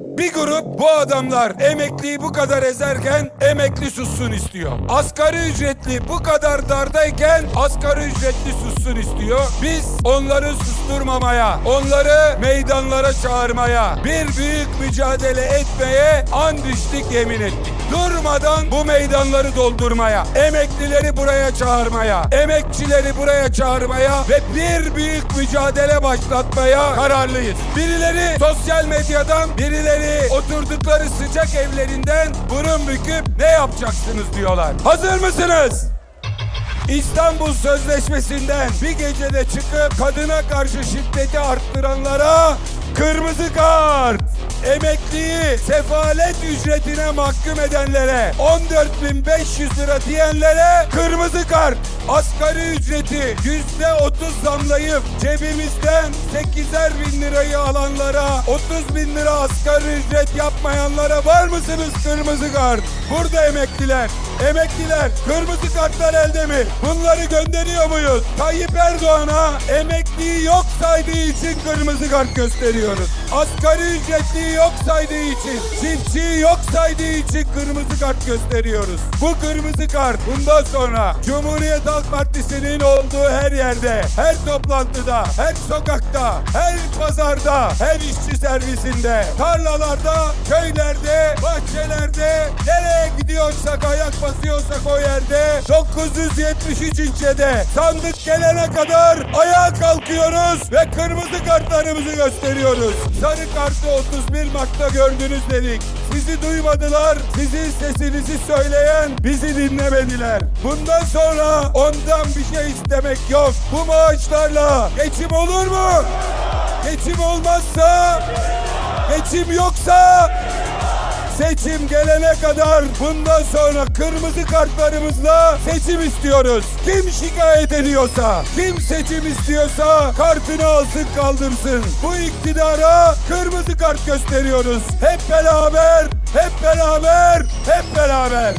Bir grup bu adamlar emekliyi bu kadar ezerken emekli sussun istiyor. Asgari ücretli bu kadar dardayken asgari ücretli sussun istiyor. Biz onları susturmamaya, onları meydanlara çağırmaya, bir büyük mücadele etmeye and içtik yemin ettik. Durmadan bu meydanları doldurmaya, emeklileri buraya çağırmaya, emekçileri buraya çağırmaya ve bir büyük mücadele başlatmaya kararlıyız. Birileri sosyal medyadan, birileri oturdukları sıcak evlerinden burun büküp ne yapacaksınız diyorlar. Hazır mısınız? İstanbul Sözleşmesi'nden bir gecede çıkıp kadına karşı şiddeti arttıranlara kırmızı kart. Emekliyi sefalet ücretine mahkum edenlere 14.500 lira diyenlere kırmızı kart. Asgari ücreti yüzde 30 zamlayıp cebimizden 8'er bin lirayı alanlara 30 bin lira asgari ücret yapmayanlara var mısınız kırmızı kart? Burada emekliler. Emekliler kırmızı kartlar elde mi? Bunları gönderiyor muyuz? Tayyip Erdoğan'a emekliyi yok saydığı için kırmızı kart gösteriyoruz. Asgari ücretliyi yok saydığı için, çiftçiyi yok saydığı için kırmızı kart gösteriyoruz. Bu kırmızı kart bundan sonra Cumhuriyet Halk Partisi'nin olduğu her yerde, her toplantıda, her sokakta, her pazarda, her işçi servisinde, tarlalarda, köylerde, bahçelerde, gidiyorsak ayak basıyorsak o yerde 973 ilçede sandık gelene kadar ayağa kalkıyoruz ve kırmızı kartlarımızı gösteriyoruz. Sarı kartı 31 Mart'ta gördünüz dedik. Sizi duymadılar, sizin sesinizi söyleyen bizi dinlemediler. Bundan sonra ondan bir şey istemek yok. Bu maaşlarla geçim olur mu? Geçim olmazsa, geçim yoksa Seçim gelene kadar bundan sonra kırmızı kartlarımızla seçim istiyoruz. Kim şikayet ediyorsa, kim seçim istiyorsa kartını alsın kaldırsın. Bu iktidara kırmızı kart gösteriyoruz. Hep beraber, hep beraber, hep beraber.